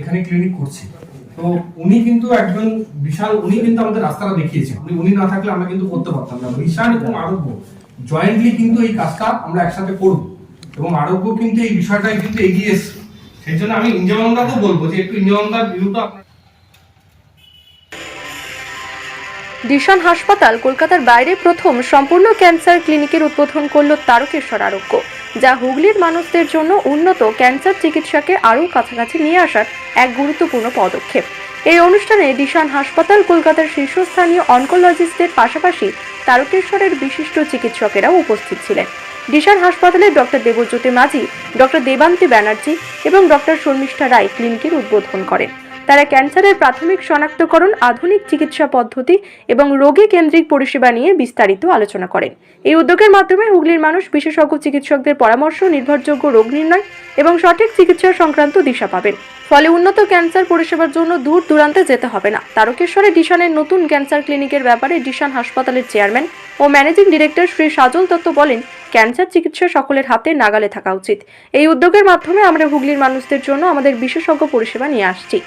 এখানে ক্লিনিক করছি। তো উনি কিন্তু একজন বিশাল, উনি কিন্তু আমাদের রাস্তাটা দেখিয়েছেন। উনি উনি না থাকলে আমরা কিন্তু করতে পারতাম না। বিশাল এবং আরোগ্য। জয়েন্টলি কিন্তু এই কাজটা আমরা একসাথে করব। এবং আরোগ্য কিন্তু এই বিষয়টাই কিন্তু এগিয়ে এসছে। সেই জন্য আমি ইঞ্জনদাকেও বলব যে একটু ইঞ্জনদার ভিউটা ডিশন হাসপাতাল কলকাতার বাইরে প্রথম সম্পূর্ণ ক্যান্সার ক্লিনিকের উদ্বোধন করল তারকেশ্বর আরোগ্য। যা হুগলির মানুষদের জন্য উন্নত ক্যান্সার চিকিৎসাকে আরও কাছাকাছি নিয়ে আসার এক গুরুত্বপূর্ণ পদক্ষেপ। এই অনুষ্ঠানে ডিশান হাসপাতাল, কলকাতার শীর্ষস্থানীয় অনকোলজিস্টের পাশাপাশি তারকেশ্বরের বিশিষ্ট চিকিৎসকেরাও উপস্থিত ছিলেন। ডিশান হাসপাতালে ডক্টর দেবজ্যোতি মাঝি, ডক্টর দেবান্তি ব্যানার্জি এবং ডক্টর শর্মিষ্ঠা রায় ক্লিনিকের উদ্বোধন করেন। তারা ক্যান্সারের প্রাথমিক শনাক্তকরণ, আধুনিক চিকিৎসা পদ্ধতি এবং রোগী কেন্দ্রিক পরিষেবা নিয়ে বিস্তারিত আলোচনা করেন। এই উদ্যোগের মাধ্যমে হুগলির মানুষ বিশেষজ্ঞ চিকিৎসকদের পরামর্শ, নির্ভরযোগ্য রোগ নির্ণয় এবং সঠিক চিকিৎসা সংক্রান্ত দিশা পাবেন। ফলে উন্নত ক্যান্সার পরিষেবার জন্য দূর দূরান্তে যেতে হবে না। তারকেশ্বরে ডিশানের নতুন ক্যান্সার ক্লিনিকের ব্যাপারে ডিশান হাসপাতালের চেয়ারম্যান ও ম্যানেজিং ডিরেক্টর শ্রী সাজল দত্ত বলেন ক্যান্সার চিকিৎসা সকলের হাতে নাগালে থাকা উচিত। এই উদ্যোগের মাধ্যমে আমরা হুগলির মানুষদের জন্য আমাদের বিশেষজ্ঞ পরিষেবা নিয়ে আসছি।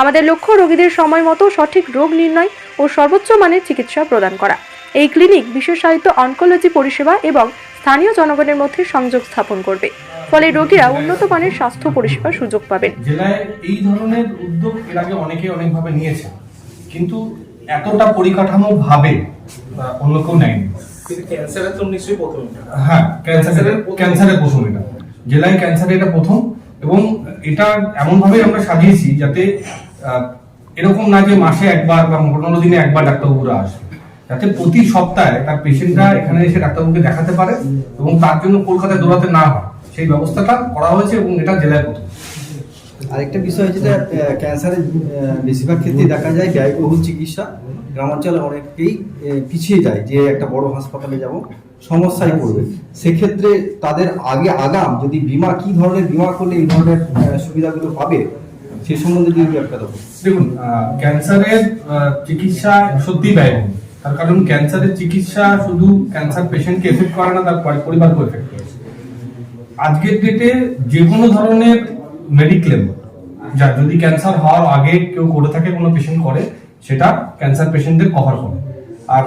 আমাদের লক্ষ্য রোগীদের সময় মতো সঠিক রোগ নির্ণয় ও সর্বোচ্চ মানের চিকিৎসা প্রদান করা। এই ক্লিনিক বিশেষায়িত অনকোলজি পরিষেবা এবং স্থানীয় জনগণের মধ্যে সংযোগ স্থাপন করবে। ফলে রোগীরা উন্নত মানের স্বাস্থ্য পরিষেবার সুযোগ পাবেন। জেলায় এই ধরনের উদ্যোগ এর আগে অনেকে অনেকভাবে নিয়েছে কিন্তু এতটা পরিকাঠামো ভাবে অন্য কেউ নেয়নি। কিন্তু ক্যান্সারের তো নিশ্চয়ই প্রথম হ্যাঁ ক্যান্সারের ক্যান্সারের প্রথম- এটা। জেলায় ক্যান্সারে এটা প্রথম এবং এটা এমন ভাবে আমরা সাজিয়েছি যাতে আহ, এরকম না যে মাসে একবার বা পনেরো দিনে একবার ডাক্তারবাবুরা আসে যাতে প্রতি সপ্তাহে তার পেশেন্টরা এখানে এসে ডাক্তারবাবুকে দেখাতে পারে এবং তার জন্য কলকাতায় দৌড়াতে না হয়। সেই ব্যবস্থাটা করা হয়েছে এবং এটা জেলায় প্রথম। আরেকটা বিষয় যেটা ক্যান্সারের বেশিরভাগ ক্ষেত্রে দেখা যায় ব্যয়বহুল চিকিৎসা। গ্রামাঞ্চলে অনেকেই পিছিয়ে যায় যে একটা বড় হাসপাতালে যাব, সমস্যায় পড়বে। সেক্ষেত্রে তাদের আগে আগাম যদি বিমা, কি ধরনের বিমা করলে এই ধরনের সুবিধাগুলো পাবে, সে সম্বন্ধে যদি একটা দেখুন ক্যান্সারের চিকিৎসা সত্যি ব্যয়বহুল। তার কারণ ক্যান্সারের চিকিৎসা শুধু ক্যান্সার পেশেন্টকে এফেক্ট করে না, তার পরি- পরিবারকে এফেক্ট করে। আজকের ডেটে যে কোনো ধরনের মেডিক্লেম যা যদি ক্যান্সার হওয়ার আগে কেউ করে থাকে, কোনো পেশেন্ট করে, সেটা ক্যান্সার পেশেন্টদের কভার করে। আর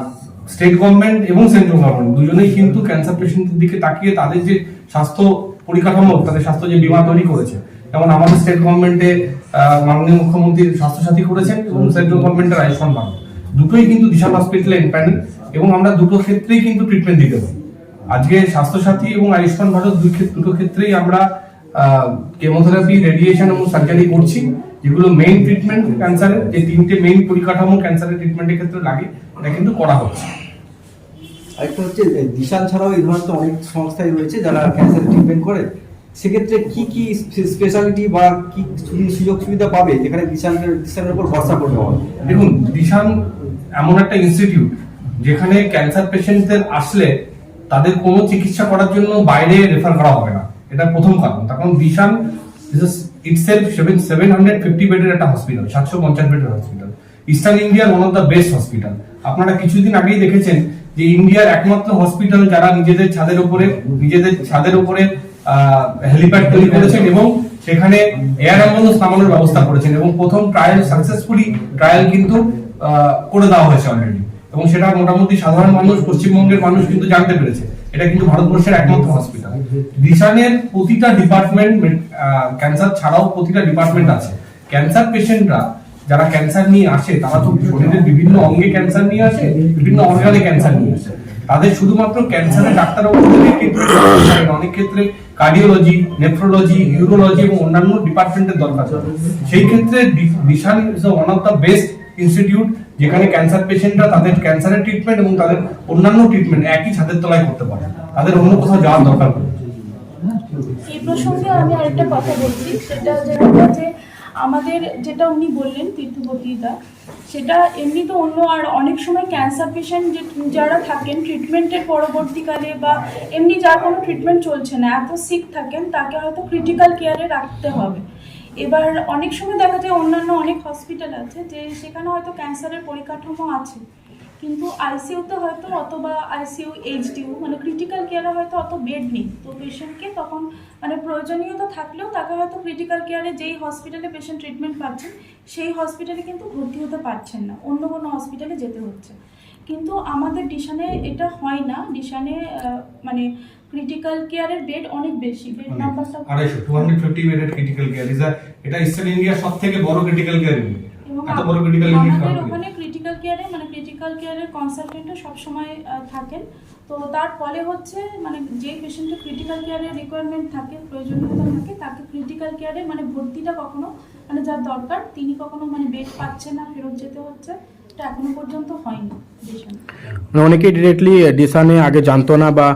স্টেট গভর্নমেন্ট এবং সেন্ট্রাল গভর্নমেন্ট দুজনেই কিন্তু ক্যান্সার পেশেন্টের দিকে তাকিয়ে তাদের যে স্বাস্থ্য পরিকাঠামো, তাদের স্বাস্থ্য যে বীমা তৈরি করেছে। যেমন আমাদের স্টেট গভর্নমেন্টে মাননীয় মুখ্যমন্ত্রী স্বাস্থ্যসাথী করেছেন এবং সেন্ট্রাল গভর্নমেন্টের আয়ুষ্মান ভারত। দুটোই কিন্তু দিশা হসপিটালে ইন্ডিপেন্ডেন্ট এবং আমরা দুটো ক্ষেত্রেই কিন্তু ট্রিটমেন্ট দিতে পারি। আজকে স্বাস্থ্যসাথী এবং আয়ুষ্মান ভারত দুটো ক্ষেত্রেই আমরা কেমোথেরাপি রেডিয়েশন এবং সার্জারি করছি যেগুলো মেইন ট্রিটমেন্ট ক্যান্সারের যে তিনটে মেইন পরিকাঠামো ক্যান্সারের ট্রিটমেন্টের ক্ষেত্রে লাগে এটা কিন্তু করা হচ্ছে। আরেকটা হচ্ছে দিশান ছাড়াও এই ধরনের তো অনেক সংস্থাই রয়েছে যারা ক্যান্সার ট্রিটমেন্ট করে। সেক্ষেত্রে কি কি স্পেশালিটি বা কি সুযোগ সুবিধা পাবে? যেখানে দিশানের দিশানের উপর ভরসা করতে হবে। দেখুন দিশান এমন একটা ইনস্টিটিউট যেখানে ক্যান্সার পেশেন্টদের আসলে তাদের কোনো চিকিৎসা করার জন্য বাইরে রেফার করা হবে না। এটা প্রথম কারণ। তার কারণ Dishan itself seven seven hundred fifty বেডের একটা হসপিটাল সাতশো পঞ্চাশ বেডের হসপিটাল ইস্টার্ন ইন্ডিয়ার one of the best hospital আপনারা কিছুদিন আগেই দেখেছেন যে ইন্ডিয়ার একমাত্র হসপিটাল যারা নিজেদের ছাদের উপরে, নিজেদের ছাদের উপরে হেলিপ্যাড তৈরি করেছেন এবং সেখানে এয়ার অ্যাম্বুলেন্স নামানোর ব্যবস্থা করেছেন এবং প্রথম ট্রায়াল সাকসেসফুলি ট্রায়াল কিন্তু করে দেওয়া হয়েছে অলরেডি এবং সেটা মোটামুটি সাধারণ মানুষ, পশ্চিমবঙ্গের মানুষ কিন্তু জানতে পেরেছে। এটা কিন্তু ভারতবর্ষের একমাত্র হসপিটাল দিশানের প্রতিটা ডিপার্টমেন্ট ক্যান্সার ছাড়াও প্রতিটা ডিপার্টমেন্ট আছে। ক্যান্সার পেশেন্টরা যারা ক্যান্সার নিয়ে আসে, তারা তো শরীরের বিভিন্ন অঙ্গে ক্যান্সার নিয়ে আসে, বিভিন্ন অর্গানে ক্যান্সার নিয়ে আসে। তাদের শুধুমাত্র ক্যান্সারের ডাক্তারবাবু অনেক ক্ষেত্রে কার্ডিওলজি নেফ্রোলজি ইউরোলজি এবং অন্যান্য ডিপার্টমেন্টের দরকার। সেই ক্ষেত্রে Dishan is one of the best institute যেখানে ক্যান্সার পেশেন্টরা তাদের ক্যান্সারের ট্রিটমেন্ট এবং তাদের অন্যান্য ট্রিটমেন্ট একই ছাদের তলায় করতে পারে তাদের অন্য কোথাও যাওয়ার দরকার পড়ে না। এই প্রসঙ্গে আমি আরেকটা কথা বলছি, সেটা যেটা যে আমাদের যেটা উনি বললেন তীর্থবতীদা সেটা এমনি তো অন্য আর অনেক সময় ক্যান্সার পেশেন্ট যারা থাকেন ট্রিটমেন্টের পরবর্তীকালে বা এমনি যার কোনো ট্রিটমেন্ট চলছে না, এত সিক থাকেন, তাকে হয়তো ক্রিটিক্যাল কেয়ারে রাখতে হবে এবার অনেক সময় দেখা যায় অন্যান্য অনেক হসপিটাল আছে যে সেখানে হয়তো ক্যান্সারের পরিকাঠামো আছে। কিন্তু আইসিইউতে হয়তো অথবা আইসিইউ এইচডিউ মানে ক্রিটিক্যাল কেয়ারে হয়তো অত বেড নেই। তো পেশেন্টকে তখন মানে প্রয়োজনীয়তা থাকলেও তাকে হয়তো ক্রিটিক্যাল কেয়ারে যেই হসপিটালে পেশেন্ট ট্রিটমেন্ট পাচ্ছেন, সেই হসপিটালে কিন্তু ভর্তি হতে পারছেন না। অন্য কোনো হসপিটালে যেতে হচ্ছে। কিন্তু আমাদের ডিশানে এটা হয় না। ডিশানে মানে ক্রিটিক্যাল কেয়ারের বেড অনেক বেশি বেড নাম্বারটা আড়াইশো two hundred fifty bedded critical care is এটা ইস্টার্ন ইন্ডিয়ার সব থেকে বড় ক্রিটিক্যাল কেয়ার ইউনিট এত বড় ক্রিটিক্যাল ইউনিট আমাদের ওখানে ক্রিটিক্যাল কেয়ারে মানে ক্রিটিক্যাল কেয়ারের কনসালটেন্টও সবসময় আহ, থাকেন। তো তার ফলে হচ্ছে মানে যে পেশেন্টের ক্রিটিক্যাল কেয়ারের রিকোয়ারমেন্ট থাকে প্রয়োজনীয়তা থাকে তাকে ক্রিটিক্যাল কেয়ারে মানে ভর্তিটা কখনো মানে যার দরকার তিনি কখনো মানে বেড পাচ্ছে না ফেরত যেতে হচ্ছে। এটা এখনও পর্যন্ত হয়নি মানে অনেকেই ডিরেক্টলি ডিসানে আগে জানতো না বা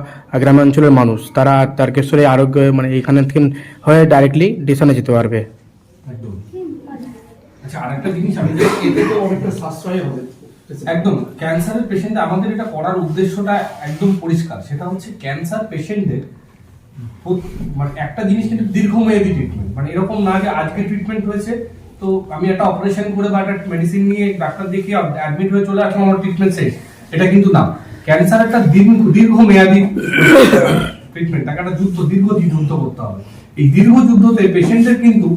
গ্রামাঞ্চলের মানুষ। তারা তারকেশ্বরে আরোগ্য মানে এখানে থেকে হয়ে ডাইরেক্টলি ডিসানে যেতে পারবে। আচ্ছা। আচ্ছা আরেকটা জিনিস আমি এতে তো অনেকটা সাশ্রয় হবে। একদম ক্যান্সারের পেশেন্ট আমাদের এটা করার উদ্দেশ্যটা একদম পরিষ্কার। সেটা হচ্ছে ক্যান্সার পেশেন্টদের মানে একটা জিনিস কিন্তু দীর্ঘমেয়াদী ট্রিটমেন্ট মানে এরকম না যে আজকে ট্রিটমেন্ট হয়েছে তো আমি একটা অপারেশন করে বা একটা মেডিসিন নিয়ে ডাক্তার দেখিয়ে অ্যাডমিট হয়ে চলে আসলাম আমার ট্রিটমেন্ট শেষ। এটা কিন্তু না। ক্যান্সার একটা দীর্ঘ দীর্ঘমেয়াদী ট্রিটমেন্ট তাকে একটা যুদ্ধ দীর্ঘ যুদ্ধ করতে হবে। এই দীর্ঘ যুদ্ধতে পেশেন্টের কিন্তু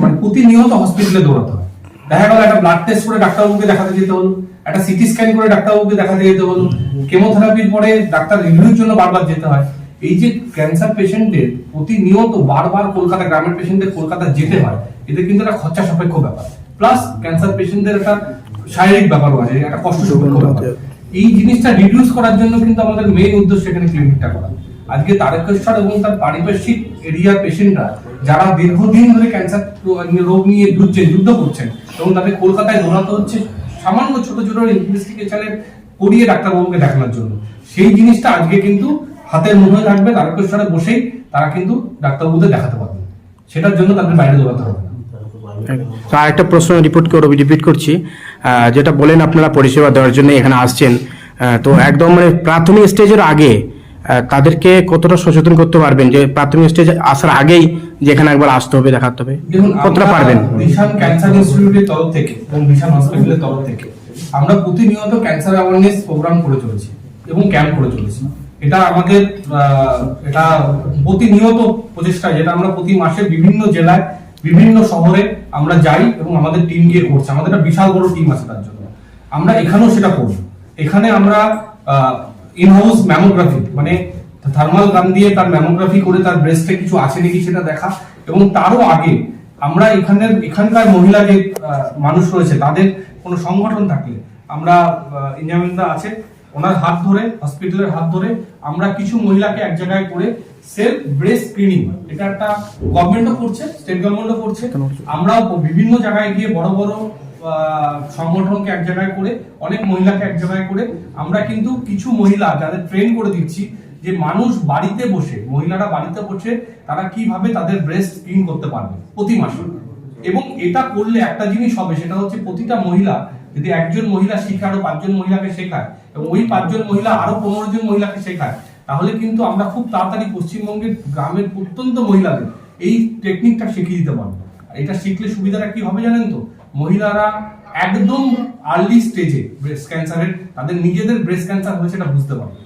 মানে প্রতিনিয়ত হসপিটালে দৌড়াতে হয়। দেখা গেল একটা ব্লাড টেস্ট করে ডাক্তারবাবুকে দেখাতে যেতে হলো একটা সিটি স্ক্যান করে ডাক্তারবাবুকে দেখাতে যেতে হলো। কেমোথেরাপির পরে ডাক্তার রিভিউর জন্য বারবার যেতে হয়। এই যে ক্যান্সার পেশেন্টদের প্রতিনিয়ত বারবার কলকাতা গ্রামের পেশেন্টদের কলকাতা যেতে হয় এদের কিন্তু একটা খরচা সাপেক্ষ ব্যাপার। প্লাস ক্যান্সার পেশেন্টদের একটা শারীরিক ব্যাপারও আছে একটা কষ্ট সাপেক্ষ ব্যাপার। এই জিনিসটা রিডিউস করার জন্য কিন্তু আমাদের মেইন উদ্দেশ্য এখানে ক্লিনিকটা করা। আজকে তারকেশ্বর এবং তার পারিপার্শ্বিক এরিয়ার পেশেন্টরা যারা দীর্ঘদিন ধরে ক্যান্সার রোগ নিয়ে যুদ্ধে যুদ্ধ করছেন এবং তাদের কলকাতায় দৌড়াতে হচ্ছে সামান্য ছোট ছোট ইনভেস্টিগেশনের করিয়ে ডাক্তারবাবুকে দেখানোর জন্য। সেই জিনিসটা আজকে কিন্তু হাতের মুঠোয় থাকবে তারকেশ্বরে বসেই তারা কিন্তু ডাক্তারবাবুদের দেখাতে পারবে। সেটার জন্য তাদের বাইরে দৌড়াতে হবে না। তো আরেকটা প্রশ্ন রিপোর্ট করে রিপিট করছি। যেটা বলেন আপনারা পরিষেবা দেওয়ার জন্য এখানে আসছেন। তো একদম মানে প্রাথমিক স্টেজের আগে তাদেরকে কতটা সচেতন করতে পারবেন? যে প্রাথমিক স্টেজে আসার আগেই যে এখানে একবার আসতে হবে দেখাতে হবে। কতটা পারবেন? দিশান ক্যান্সার ইনস্টিটিউটের তরফ থেকে এবং দিশান হসপিটালের তরফ থেকে আমরা প্রতিনিয়ত ক্যান্সার অ্যাওয়ারনেস প্রোগ্রাম করে চলেছি এবং ক্যাম্প করে চলেছি। এটা আমাদের এটা প্রতিনিয়ত প্রচেষ্টা যেটা আমরা প্রতি মাসে বিভিন্ন জেলায়, বিভিন্ন শহরে আমরা যাই এবং আমাদের টিম গিয়ে করছে। আমাদের একটা বিশাল বড় টিম আছে তার জন্য। আমরা এখানেও সেটা করব। এখানে আমরা ইনহাউস ম্যামোগ্রাফি মানে থার্মাল গান দিয়ে তার ম্যামোগ্রাফি করে তার ব্রেস্টে কিছু আছে নাকি সেটা দেখা এবং তারও আগে আমরা এখানের, এখানকার মহিলা যে মানুষ রয়েছে, তাদের কোনো সংগঠন থাকলে, আমরা ইঞ্জামিনদা আছে ওনার হাত ধরে হসপিটালের হাত ধরে আমরা কিছু মহিলাকে এক জায়গায় করে সেলফ ব্রেস্ট স্ক্রিনিং এটা একটা গভর্নমেন্টও করছে স্টেট গভর্নমেন্টও করছে। আমরাও বিভিন্ন জায়গায় গিয়ে বড় বড় সংগঠনকে এক জায়গায় করে অনেক মহিলাকে এক জায়গায় করে আমরা কিন্তু কিছু মহিলা যাদের ট্রেন করে দিচ্ছি যে মানুষ বাড়িতে বসে মহিলারা বাড়িতে বসে তারা কীভাবে তাদের ব্রেস্ট স্ক্রিন করতে পারবে প্রতি মাসে। এবং এটা করলে একটা জিনিস হবে সেটা হচ্ছে প্রতিটা মহিলা যদি একজন মহিলা শিখে আরও পাঁচজন মহিলাকে শেখায় এবং ওই পাঁচজন মহিলা আরও পনেরো জন মহিলাকে শেখায় তাহলে কিন্তু আমরা খুব তাড়াতাড়ি পশ্চিমবঙ্গের গ্রামের প্রত্যন্ত মহিলাদের এই টেকনিকটা শিখিয়ে দিতে পারব। এটা শিখলে সুবিধাটা কি হবে জানেন তো? মহিলারা একদম আর্লি স্টেজে ব্রেস্ট ক্যান্সারের তাদের নিজেদের ব্রেস্ট ক্যান্সার হয়েছে এটা বুঝতে পারবে।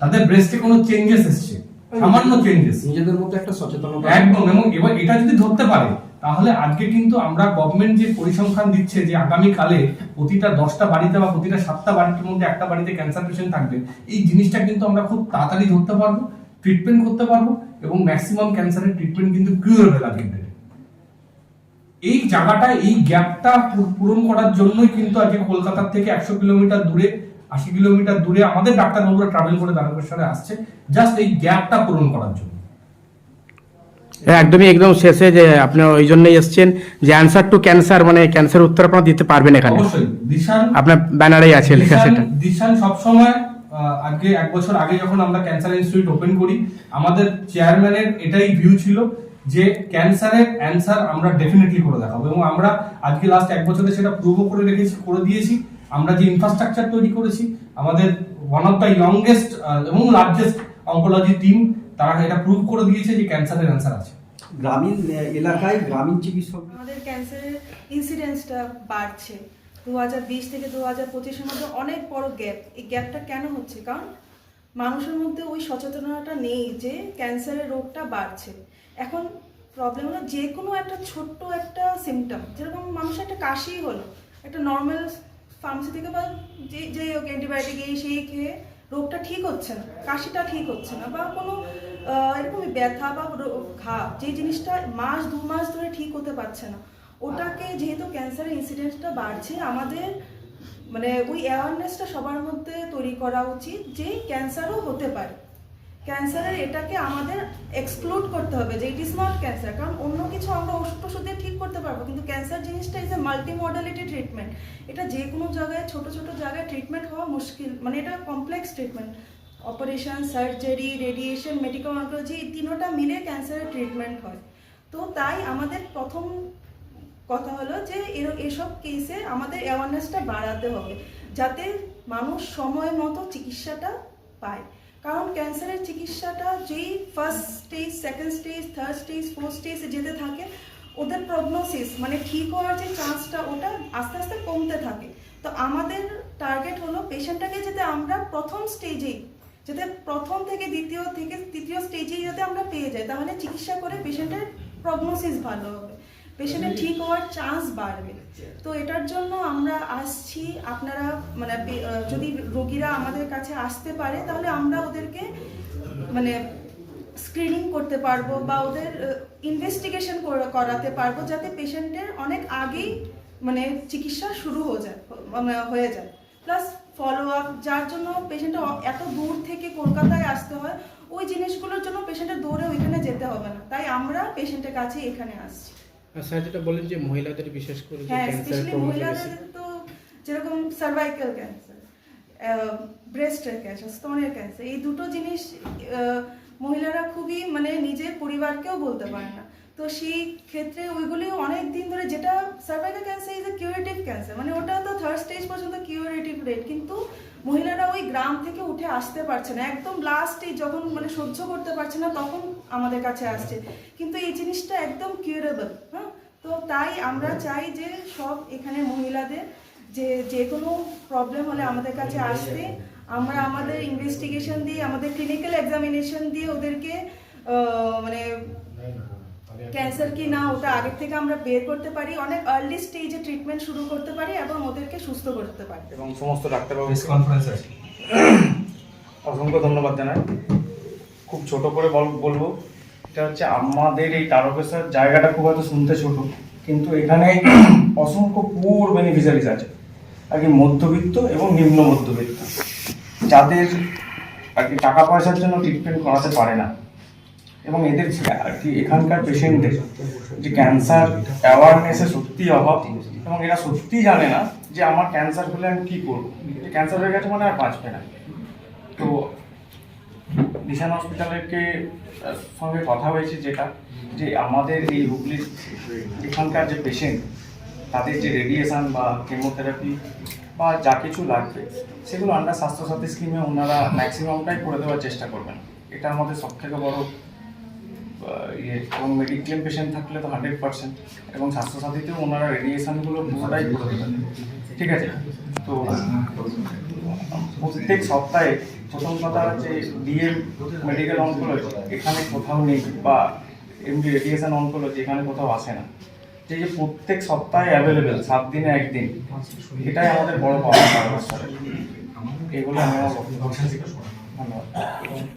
তাদের ব্রেস্টে কোনো চেঞ্জেস এসছে সামান্য চেঞ্জেস নিজেদের মধ্যে একটা সচেতনতা একদম এবং এবার এটা যদি ধরতে পারে তাহলে আজকে কিন্তু আমরা গভর্নমেন্ট যে পরিসংখ্যান দিচ্ছে যে আগামী কালে প্রতিটা দশটা বাড়িতে বা প্রতিটা সাতটা বাড়ির মধ্যে একটা বাড়িতে ক্যান্সার পেশেন্ট থাকবে, এই জিনিসটা কিন্তু আমরা খুব তাড়াতাড়ি ধরতে পারব ট্রিটমেন্ট করতে পারব এবং ম্যাক্সিমাম ক্যান্সারের ট্রিটমেন্ট কিন্তু কিউরেবল আজকের এই জায়গাটা, এই গ্যাপটা পূরণ করার জন্যই কিন্তু আজকে কলকাতার থেকে একশো কিলোমিটার দূরে, আশি কিলোমিটার দূরে আমাদের ডাক্তারবাবুরা ট্রাভেল করে তারকেশ্বরে আসছে জাস্ট এই গ্যাপটা পূরণ করার জন্য। একদমই একদম শেষে যে আপনি ওই জন্যই এসছেন যে অ্যান্সার টু ক্যান্সার মানে ক্যান্সার উত্তর আপনারা দিতে পারবেন এখানে। আপনার ব্যানারেই আছে লেখা সেটা। দিশান সবসময় আজকে এক বছর আগে যখন আমরা ক্যান্সার ইনস্টিটিউট ওপেন করি আমাদের চেয়ারম্যানের এটাই ভিউ ছিল যে ক্যান্সারের অ্যান্সার আমরা ডেফিনেটলি করে দেখাবো। এবং আমরা আজকে লাস্ট এক বছরে সেটা প্রুভও করে রেখেছি করে দিয়েছি। আমরা যে ইনফ্রাস্ট্রাকচার তৈরি করেছি আমাদের ওয়ান অফ দ্য ইয়ংগেস্ট এবং লার্জেস্ট অঙ্কোলজি টিম তারা এটা প্রুভ করে দিয়েছে যে ক্যান্সারের অ্যান্সার আছে। গ্রামীণ এলাকায় গ্রামীণ চিকিৎসক আমাদের ক্যান্সারের ইনসিডেন্সটা বাড়ছে। দু হাজার বিশ থেকে দু হাজার পঁচিশের মধ্যে অনেক বড় গ্যাপ এই গ্যাপটা কেন হচ্ছে? কারণ মানুষের মধ্যে ওই সচেতনতা নেই যে ক্যান্সারের রোগটা বাড়ছে। এখন প্রবলেম হলো যে কোনো একটা ছোট্ট একটা সিমটম যেরকম মানুষের একটা কাশি হলো। একটা নর্মাল ফার্মেসি থেকে বা যে যে হোক অ্যান্টিবায়োটিক এই সেই খেয়ে রোগটা ঠিক হচ্ছে না, কাশিটা ঠিক হচ্ছে না বা কোনো এরকমই ব্যথা বা ঘা, যে জিনিসটা মাস, দু মাস ধরে ঠিক হতে পারছে না, ওটাকে যেহেতু ক্যান্সারের ইনসিডেন্সটা বাড়ছে, আমাদের মানে ওই অ্যাওয়ারনেসটা সবার মধ্যে তৈরি করা উচিত যে ক্যান্সারও হতে পারে। ক্যান্সারের এটাকে আমাদের এক্সক্লুড করতে হবে যে ইট ইজ নট ক্যান্সার কারণ অন্য কিছু আমরা ওষুধ টষুধ দিয়ে ঠিক করতে পারব, কিন্তু ক্যান্সার জিনিসটা is a multi modality treatment এটা যে কোনো জায়গায়, ছোট ছোট জায়গায় ট্রিটমেন্ট হওয়া মুশকিল মানে এটা complex treatment operation surgery radiation medical oncology এই তিনোটা মিলে ক্যান্সারের ট্রিটমেন্ট হয়। তো তাই আমাদের প্রথম কথা হলো যে এর- এসব কেসে আমাদের অ্যাওয়ারনেসটা বাড়াতে হবে, যাতে মানুষ সময় মতো চিকিৎসাটা পায়। কারণ ক্যান্সারের চিকিৎসাটা যেই first stage second stage third stage fourth স্টেজে যেতে থাকে, ওদের প্রগনোসিস মানে ঠিক হওয়ার যে চান্সটা ওটা আস্তে আস্তে কমতে থাকে। তো আমাদের টার্গেট হলো পেশেন্টটাকে যাতে আমরা প্রথম স্টেজেই যাতে প্রথম থেকে দ্বিতীয় থেকে, তৃতীয় স্টেজেই যাতে আমরা পেয়ে যাই, তাহলে চিকিৎসা করে পেশেন্টের প্রগনোসিস ভালো হবে। পেশেন্টের ঠিক হওয়ার চান্স বাড়বে। তো এটার জন্য আমরা আসছি আপনারা মানে যদি রোগীরা আমাদের কাছে আসতে পারে তাহলে আমরা ওদেরকে মানে স্ক্রিনিং করতে পারব বা ওদের ইনভেস্টিগেশন করাতে পারব যাতে পেশেন্টের অনেক আগেই মানে চিকিৎসা শুরু হয়ে যায় মানে হয়ে যায়। প্লাস ফলো আপ যার জন্য পেশেন্টটা এত দূর থেকে কলকাতায় আসতে হয় ওই জিনিসগুলোর জন্য পেশেন্টের দৌড়ে ওইখানে যেতে হবে না। তাই আমরা পেশেন্টের কাছে এখানে আসছি। স্যার যেটা বলেন যে মহিলাদের বিশেষ করে যে হ্যাঁ স্পেশালি মহিলাদের তো যেরকম সার্ভাইকাল ক্যান্সার ব্রেস্টের ক্যান্সার স্তনের ক্যান্সার এই দুটো জিনিস মহিলারা খুবই মানে নিজের পরিবারকেও বলতে পারে না। তো সেই ক্ষেত্রে ওইগুলি অনেক দিন ধরে যেটা cervical cancer is a curative cancer মানে ওটা তো থার্ড স্টেজ পর্যন্ত কিউরেটিভ রেট কিন্তু মহিলারা ওই গ্রাম থেকে উঠে আসতে পারছে না। একদম লাস্টে যখন মানে সহ্য করতে পারছে না, তখন আমাদের কাছে আসছে। কিন্তু এই জিনিসটা একদম কিউরেবল হ্যাঁ? তো তাই আমরা চাই যে সব এখানে মহিলাদের যে যে কোনো প্রবলেম হলে আমাদের কাছে আসতে। আমরা আমাদের ইনভেস্টিগেশন দিয়ে, আমাদের ক্লিনিক্যাল এক্সামিনেশন দিয়ে ওদেরকে মানে ক্যান্সার কি না ওটা আগের থেকে আমরা বের করতে পারি অনেক আর্লি স্টেজে ট্রিটমেন্ট শুরু করতে পারি এবং ওদেরকে সুস্থ করতে পারি। এবং সমস্ত ডাক্তারবাবু প্রেস কনফারেন্স আছে। অসংখ্য ধন্যবাদ জানাই। খুব ছোট করে বল- বলব এটা হচ্ছে আমাদের এই তারকেশ্বর জায়গাটা খুব হয়তো শুনতে ছোট কিন্তু এখানে অসংখ্য পুর বেনিফিশিয়ারিজ আছে। আর কি মধ্যবিত্ত এবং নিম্ন মধ্যবিত্ত যাদের আর কি টাকা পয়সার জন্য ট্রিটমেন্ট করাতে পারে না। এবং এদের কি এখানকার পেশেন্টদের যে ক্যান্সার অ্যাওয়ারনেসে সত্যিই অভাব। এবং এরা সত্যিই জানে না যে আমার ক্যান্সার হলে আমি কী করব। ক্যান্সার হয়ে গেছে মানে আর বাঁচবে না। তো দিশান হসপিটালেরকে সঙ্গে কথা হয়েছে যেটা, যে আমাদের এই হুগলির এখানকার যে পেশেন্ট তাদের যে রেডিয়েশন বা কেমোথেরাপি বা যা কিছু লাগবে, সেগুলো আন্ডার স্বাস্থ্যসাথী স্কিমে ওনারা ম্যাক্সিমামটাই করে দেওয়ার চেষ্টা করবেন। এটা আমাদের সব থেকে বড় ইয়ে এবং মেডিক্লেম পেশেন্ট থাকলে তো হান্ড্রেড পার্সেন্ট এবং স্বাস্থ্যসাথীতেও ওনারা রেডিয়েশনগুলো পুরোটাই করে দেবেন। ঠিক আছে? তো প্রত্যেক সপ্তাহে প্রথম কথা হচ্ছে ডিএম মেডিকেল অনকোলজি এখানে কোথাও নেই বা এমডি রেডিয়েশন অনকোলজি এখানে কোথাও আসে না। যে যে প্রত্যেক সপ্তাহে অ্যাভেলেবেল সাত দিনে একদিন এটাই আমাদের বড় পাওয়া এগুলো আমি আমার। ধন্যবাদ।